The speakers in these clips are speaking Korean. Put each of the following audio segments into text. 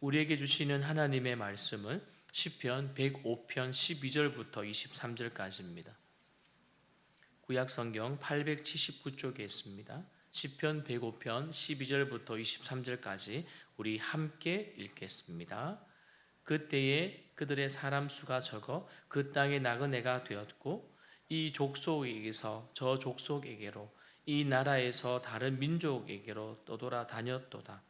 우리에게 주시는 하나님의 말씀은 시편 105편 12절부터 23절까지입니다. 구약 성경 879쪽에 있습니다. 시편 105편 12절부터 23절까지 우리 함께 읽겠습니다. 그때에 그들의 사람 수가 적어 그 땅의 나그네가 되었고 이 족속에게서 저 족속에게로 이 나라에서 다른 민족에게로 떠돌아 다녔도다.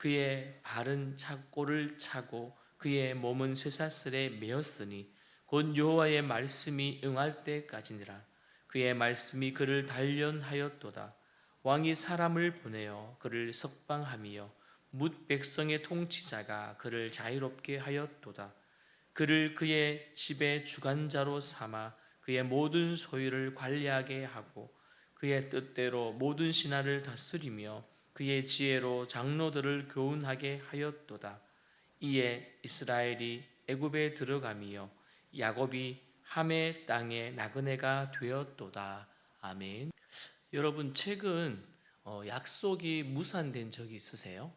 그의 발은 착고를 차고 그의 몸은 쇠사슬에 매었으니 곧 여호와의 말씀이 응할 때까지니라. 그의 말씀이 그를 단련하였도다. 왕이 사람을 보내어 그를 석방하며 뭇 백성의 통치자가 그를 자유롭게 하였도다. 그를 그의 집의 주관자로 삼아 그의 모든 소유를 관리하게 하고 그의 뜻대로 모든 신하를 다스리며 그의 지혜로 장로들을 교훈하게 하였도다. 이에 이스라엘이 애굽에 들어가며 야곱이 함의 땅의 나그네가 되었도다. 아멘. 여러분 최근 어, 약속이 무산된 적이 있으세요?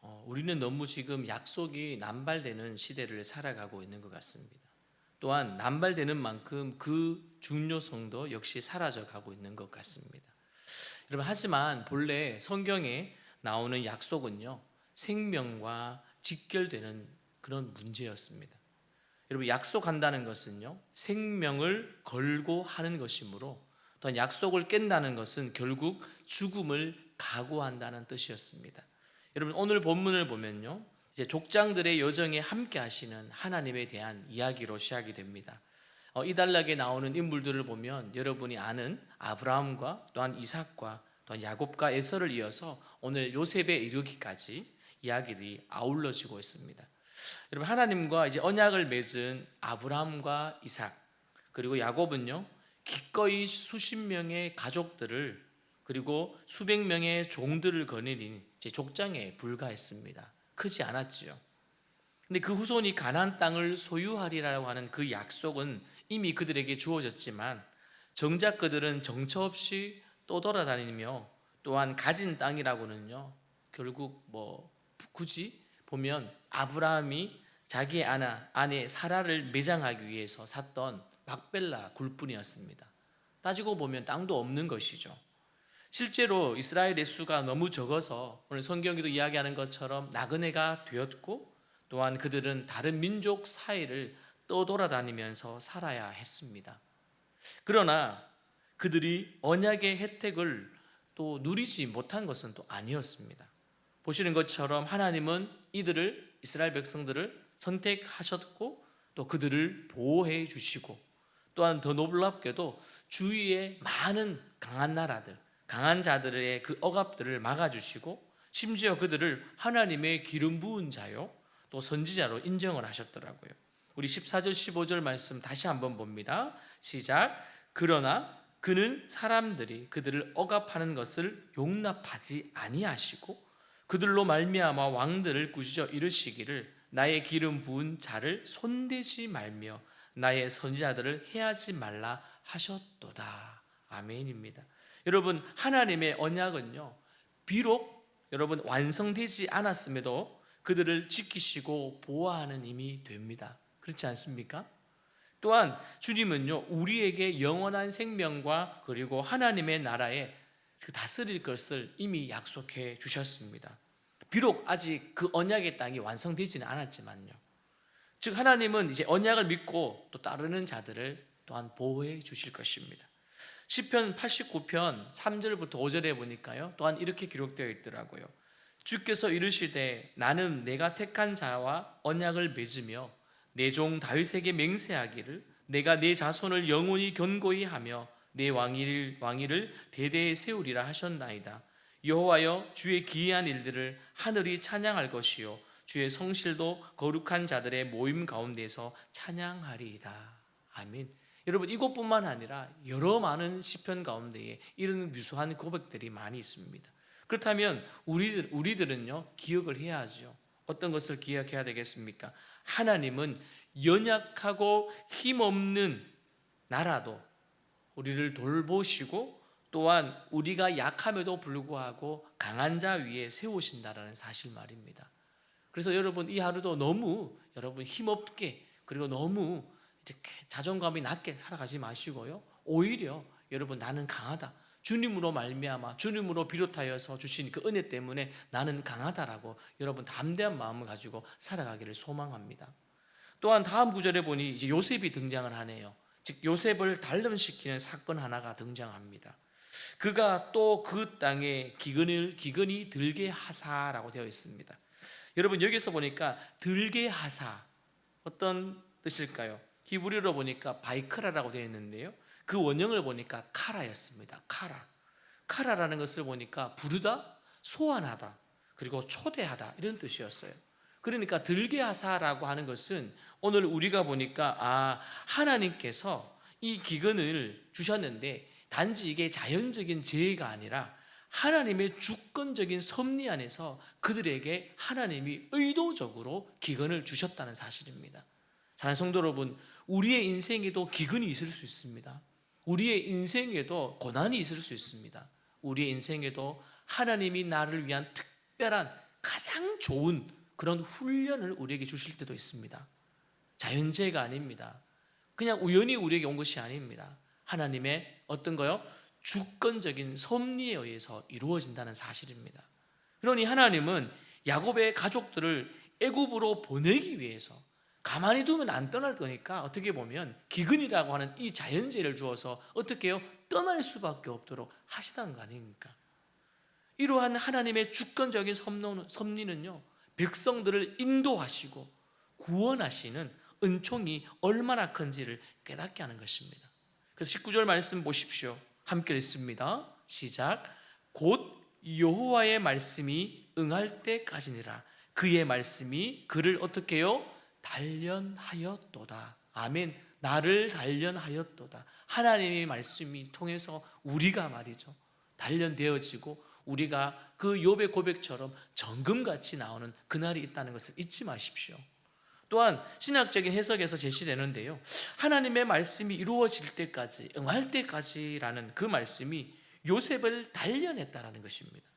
어, 우리는 너무 지금 약속이 남발되는 시대를 살아가고 있는 것 같습니다. 또한 남발되는 만큼 그 중요성도 역시 사라져 가고 있는 것 같습니다. 여러분 하지만 본래 성경에 나오는 약속은요 생명과 직결되는 그런 문제였습니다. 여러분 약속한다는 것은요 생명을 걸고 하는 것이므로 또한 약속을 깬다는 것은 결국 죽음을 각오한다는 뜻이었습니다. 여러분 오늘 본문을 보면요 이제 족장들의 여정에 함께 하시는 하나님에 대한 이야기로 시작이 됩니다. 어, 이 단락에 나오는 인물들을 보면 여러분이 아는 아브라함과 또한 이삭과 또한 야곱과 에서를 이어서 오늘 요셉에 이르기까지 이야기들이 아울러지고 있습니다. 여러분 하나님과 이제 언약을 맺은 아브라함과 이삭 그리고 야곱은요 기꺼이 수십 명의 가족들을 그리고 수백 명의 종들을 거느린 족장에 불과했습니다. 크지 않았지요. 근데 그 후손이 가나안 땅을 소유하리라고 하는 그 약속은 이미 그들에게 주어졌지만 정작 그들은 정처 없이 또 돌아다니며 또한 가진 땅이라고는요. 결국 뭐 굳이 보면 아브라함이 자기의 아나, 아내 사라를 매장하기 위해서 샀던 막벨라 굴뿐이었습니다. 따지고 보면 땅도 없는 것이죠. 실제로 이스라엘의 수가 너무 적어서 오늘 성경에도 이야기하는 것처럼 나그네가 되었고 또한 그들은 다른 민족 사이를 떠돌아다니면서 살아야 했습니다. 그러나 그들이 언약의 혜택을 또 누리지 못한 것은 또 아니었습니다. 보시는 것처럼 하나님은 이들을 이스라엘 백성들을 선택하셨고 또 그들을 보호해 주시고 또한 더 놀랍게도 주위에 많은 강한 나라들 강한 자들의 그 억압들을 막아 주시고 심지어 그들을 하나님의 기름 부은 자요 또 선지자로 인정을 하셨더라고요. 우리 14절 15절 말씀 다시 한번 봅니다. 시작. 그러나 그는 사람들이 그들을 억압하는 것을 용납하지 아니하시고 그들로 말미암아 왕들을 꾸짖어 이르시기를 나의 기름 부은 자를 손대지 말며 나의 선지자들을 해하지 말라 하셨도다. 아멘입니다. 여러분 하나님의 언약은요 비록 여러분 완성되지 않았음에도 그들을 지키시고 보호하는 힘이 됩니다. 그렇지 않습니까? 또한 주님은요 우리에게 영원한 생명과 그리고 하나님의 나라에 그 다스릴 것을 이미 약속해 주셨습니다. 비록 아직 그 언약의 땅이 완성되지는 않았지만요. 즉 하나님은 이제 언약을 믿고 또 따르는 자들을 또한 보호해 주실 것입니다. 시편 89편 3절부터 5절에 보니까요. 또한 이렇게 기록되어 있더라고요. 주께서 이르시되 나는 내가 택한 자와 언약을 맺으며 내 종 다윗에게 맹세하기를 내가 내 자손을 영원히 견고히 하며 내 왕위를 왕위를 대대에 세우리라 하셨나이다. 여호와여 주의 기이한 일들을 하늘이 찬양할 것이요 주의 성실도 거룩한 자들의 모임 가운데서 찬양하리이다. 아멘. 여러분 이것뿐만 아니라 여러 많은 시편 가운데에 이런 유수한 고백들이 많이 있습니다. 그렇다면 우리들 우리들은요 기억을 해야죠. 어떤 것을 기억해야 되겠습니까? 하나님은 연약하고 힘없는 나라도 우리를 돌보시고 또한 우리가 약함에도 불구하고 강한 자 위에 세우신다라는 사실 말입니다. 그래서 여러분 이 하루도 너무 여러분 힘없게 그리고 너무 이렇게 자존감이 낮게 살아가지 마시고요. 오히려 여러분 나는 강하다. 주님으로 말미암아 주님으로 비롯하여서 주신 그 은혜 때문에 나는 강하다라고 여러분 담대한 마음을 가지고 살아가기를 소망합니다. 또한 다음 구절에 보니 이제 요셉이 등장을 하네요. 즉 요셉을 단련시키는 사건 하나가 등장합니다. 그가 또 그 땅에 기근을 기근이 들게 하사라고 되어 있습니다. 여러분 여기서 보니까 들게 하사 어떤 뜻일까요? 히브리어로 보니까 바이크라라고 되어 있는데요. 그 원형을 보니까 카라였습니다. 카라. 카라라는 것을 보니까 부르다, 소환하다, 그리고 초대하다 이런 뜻이었어요. 그러니까 들게 하사라고 하는 것은 오늘 우리가 보니까 아 하나님께서 이 기근을 주셨는데 단지 이게 자연적인 재해가 아니라 하나님의 주권적인 섭리 안에서 그들에게 하나님이 의도적으로 기근을 주셨다는 사실입니다. 사랑하는 성도 여러분, 우리의 인생에도 기근이 있을 수 있습니다. 우리의 인생에도 고난이 있을 수 있습니다. 우리의 인생에도 하나님이 나를 위한 특별한 가장 좋은 그런 훈련을 우리에게 주실 때도 있습니다. 자연재해가 아닙니다. 그냥 우연히 우리에게 온 것이 아닙니다. 하나님의 어떤 거요? 주권적인 섭리에 의해서 이루어진다는 사실입니다. 그러니 하나님은 야곱의 가족들을 애굽으로 보내기 위해서 가만히 두면 안 떠날 거니까 어떻게 보면 기근이라고 하는 이 자연재해를 주어서 어떻게 해요? 떠날 수밖에 없도록 하시다는 거 아닙니까? 이러한 하나님의 주권적인 섭리는요 백성들을 인도하시고 구원하시는 은총이 얼마나 큰지를 깨닫게 하는 것입니다. 그래서 19절 말씀 보십시오. 함께 읽습니다. 시작. 곧 여호와의 말씀이 응할 때까지니라. 그의 말씀이 그를 어떻게 해요? 단련하였도다. 아멘. 나를 단련하였도다. 하나님의 말씀이 통해서 우리가 말이죠. 단련되어지고 우리가 그 욥의 고백처럼 정금같이 나오는 그날이 있다는 것을 잊지 마십시오. 또한 신학적인 해석에서 제시되는데요. 하나님의 말씀이 이루어질 때까지, 응할 때까지라는 그 말씀이 요셉을 단련했다라는 것입니다.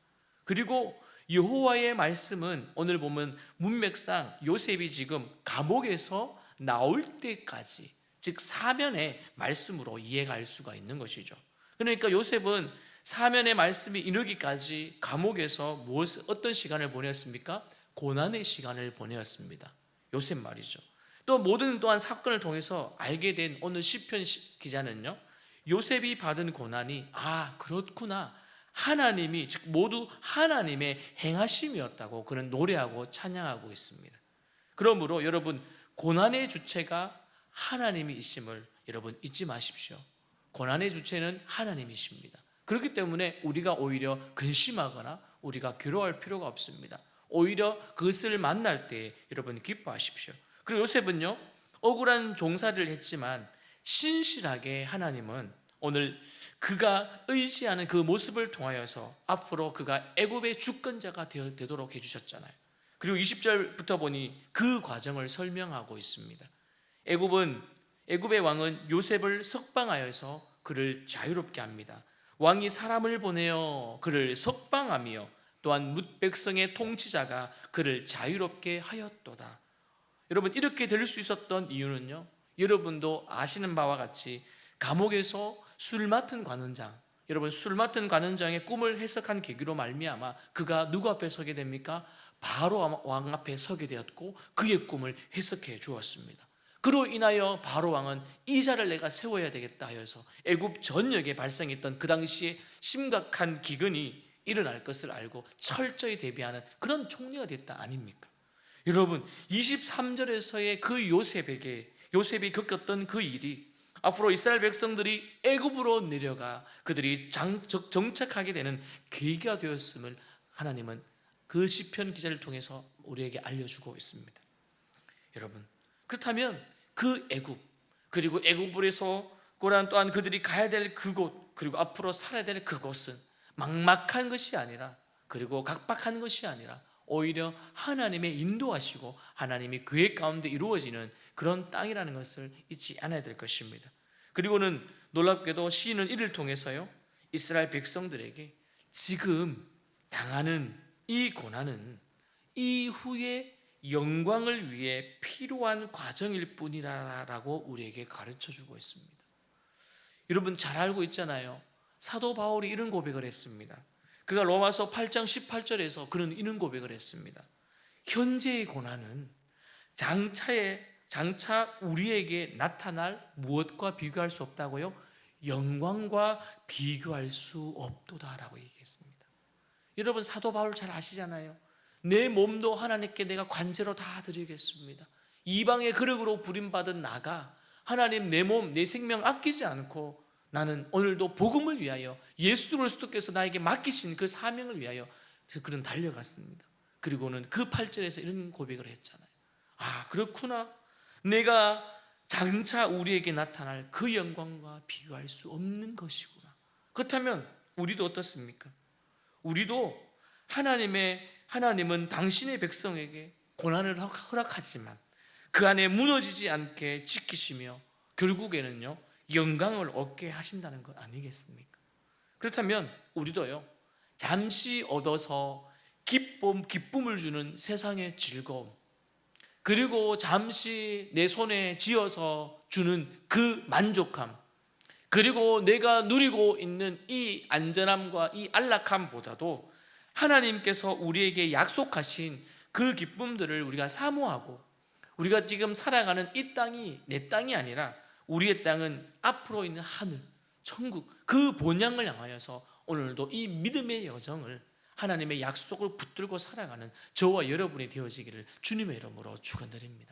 그리고 여호와의 말씀은 오늘 보면 문맥상 요셉이 지금 감옥에서 나올 때까지 즉 사면의 말씀으로 이해가 할 수가 있는 것이죠. 그러니까 요셉은 사면의 말씀이 이르기까지 감옥에서 무엇 어떤 시간을 보냈습니까? 고난의 시간을 보내었습니다. 요셉 말이죠. 또 모든 또한 사건을 통해서 알게 된 오늘 시편 기자는요. 요셉이 받은 고난이 아 그렇구나 하나님이 즉 모두 하나님의 행하심이었다고 그는 노래하고 찬양하고 있습니다. 그러므로 여러분 고난의 주체가 하나님이심을 여러분 잊지 마십시오. 고난의 주체는 하나님이십니다. 그렇기 때문에 우리가 오히려 근심하거나 우리가 괴로워할 필요가 없습니다. 오히려 그것을 만날 때 여러분 기뻐하십시오. 그리고 요셉은요 억울한 종살이를 했지만 신실하게 하나님은 오늘 그가 의지하는 그 모습을 통하여서 앞으로 그가 애굽의 주권자가 되도록 해주셨잖아요. 그리고 20절부터 보니 그 과정을 설명하고 있습니다. 애굽은 애굽의 왕은 요셉을 석방하여서 그를 자유롭게 합니다. 왕이 사람을 보내어 그를 석방하며 또한 뭇 백성의 통치자가 그를 자유롭게 하였도다. 여러분 이렇게 될 수 있었던 이유는요. 여러분도 아시는 바와 같이 감옥에서 술 맡은 관원장 여러분 술 맡은 관원장의 꿈을 해석한 계기로 말미암아 그가 누구 앞에 서게 됩니까? 바로 왕 앞에 서게 되었고 그의 꿈을 해석해 주었습니다. 그로 인하여 바로 왕은 이 자를 내가 세워야 되겠다 하여서 애굽 전역에 발생했던 그 당시에 심각한 기근이 일어날 것을 알고 철저히 대비하는 그런 총리가 됐다 아닙니까? 여러분 23절에서의 그 요셉에게 요셉이 겪었던 그 일이 앞으로 이스라엘 백성들이 애굽으로 내려가 그들이 장, 정착하게 되는 계기가 되었음을 하나님은 그 시편 기자를 통해서 우리에게 알려주고 있습니다. 여러분 그렇다면 그 애굽 그리고 애굽에서 고란 또한 그들이 가야 될 그곳 그리고 앞으로 살아야 될 그곳은 막막한 것이 아니라 그리고 각박한 것이 아니라 오히려 하나님의 인도하시고 하나님의 계획 가운데 이루어지는 그런 땅이라는 것을 잊지 않아야 될 것입니다. 그리고는 놀랍게도 시인은 이를 통해서요 이스라엘 백성들에게 지금 당하는 이 고난은 이후에 영광을 위해 필요한 과정일 뿐이라라고 우리에게 가르쳐 주고 있습니다. 여러분 잘 알고 있잖아요. 사도 바울이 이런 고백을 했습니다. 그가 로마서 8장 18절에서 그는 이런 고백을 했습니다. 현재의 고난은 장차에 장차 우리에게 나타날 무엇과 비교할 수 없다고요? 영광과 비교할 수 없도다라고 얘기했습니다. 여러분 사도 바울 잘 아시잖아요. 내 몸도 하나님께 내가 관제로 다 드리겠습니다. 이방의 그릇으로 부림받은 나가 하나님 내 몸, 내 생명 아끼지 않고 나는 오늘도 복음을 위하여 예수 그리스도께서 나에게 맡기신 그 사명을 위하여 그는 달려갔습니다. 그리고는 그 8절에서 이런 고백을 했잖아요. 아, 그렇구나. 내가 장차 우리에게 나타날 그 영광과 비교할 수 없는 것이구나. 그렇다면 우리도 어떻습니까? 우리도 하나님의 하나님은 당신의 백성에게 고난을 허락하지만 그 안에 무너지지 않게 지키시며 결국에는요 영광을 얻게 하신다는 것 아니겠습니까? 그렇다면 우리도요 잠시 얻어서 기쁨 기쁨을 주는 세상의 즐거움 그리고 잠시 내 손에 쥐어서 주는 그 만족함 그리고 내가 누리고 있는 이 안전함과 이 안락함보다도 하나님께서 우리에게 약속하신 그 기쁨들을 우리가 사모하고 우리가 지금 살아가는 이 땅이 내 땅이 아니라 우리의 땅은 앞으로 있는 하늘, 천국 그 본향을 향하여서 오늘도 이 믿음의 여정을 하나님의 약속을 붙들고 살아가는 저와 여러분이 되어지기를 주님의 이름으로 축원드립니다.